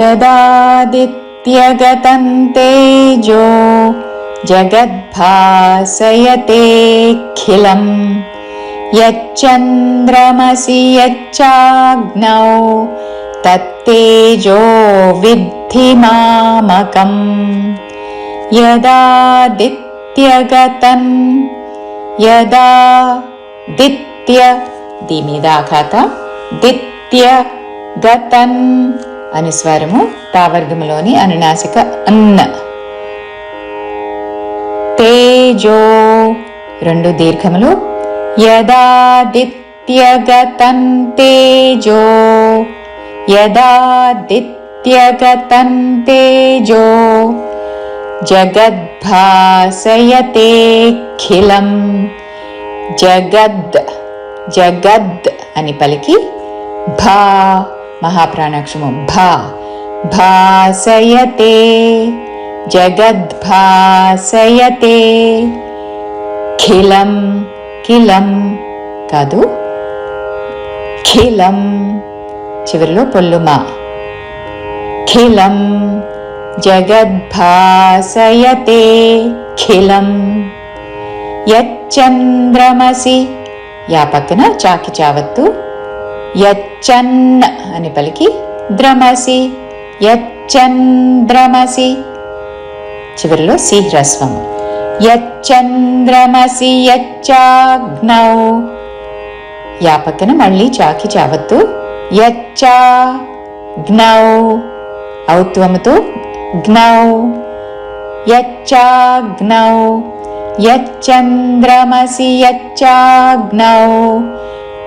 यदादित्यगतं तेजो जगद्भासयतेऽखिलम् यच्चन्द्रमसि यच्चाग्नौ तत्तेजो विद्धि मामकम्। दित्यगतं यदा दित्य दिमिदाघत दिनिदाघात दित्यगतन् దిత్య స్వరము తావర్గములోని అనునాసిక అన్న. తేజో రెండు దీర్ఘములు. యదాదిత్యగతం తేజో. యదాదిత్యగతం తేజో. జగద్భాసయతేఖిలం జగద్ జగద్ అని పలికి భా మహాప్రాణాక్షము. భా భాసయతే జగద్భాసయతే ఖిలం కిలం కాదు ఖిలం చివరిలో పొల్లుమా. ఖిలం జగద్భాసయతే ఖిలం యచ్చంద్రమసి. యా పక్కన చాకి చావత్తు. యచ్చన్న అని పలికి ద్రమసి యచ్చంద్రమసి చివరిలో సిహ్రస్వం యచ్చంద్రమసి యచ్చాగ్నౌ. యా పక్కన మళ్ళీ చాకి చావత్తు యచ్చా గ్నౌ ఔత్వముతో గ్నౌ యచ్చాగ్నౌ. యచ్చంద్రమసి యచ్చాగ్నౌ.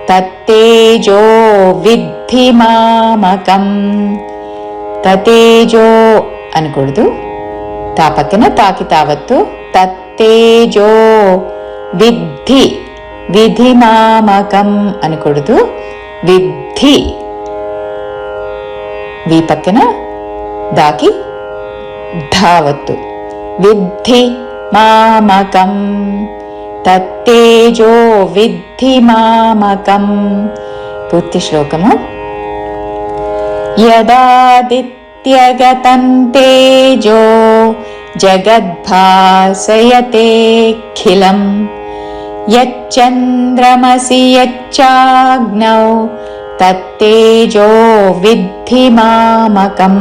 తత్తేజో విద్ధి మామకం. తతేజో అనకూడదు. తా పక్కన తాకి తావత్తు తత్తేజో విద్ధి విధి మామకం అనకూడదు. విద్ధి. వి పక్కన దాకి ధావత్తు. విద్ధి మామకం. తత్తేజో విద్ధి మామకం పూర్తి శ్లోకము యదాదిత్యగతం తేజో జగద్భాసయతేఖిలం యచ్చంద్రమసి యచ్చాగ్నౌ తత్తేజో విద్ధి మామకం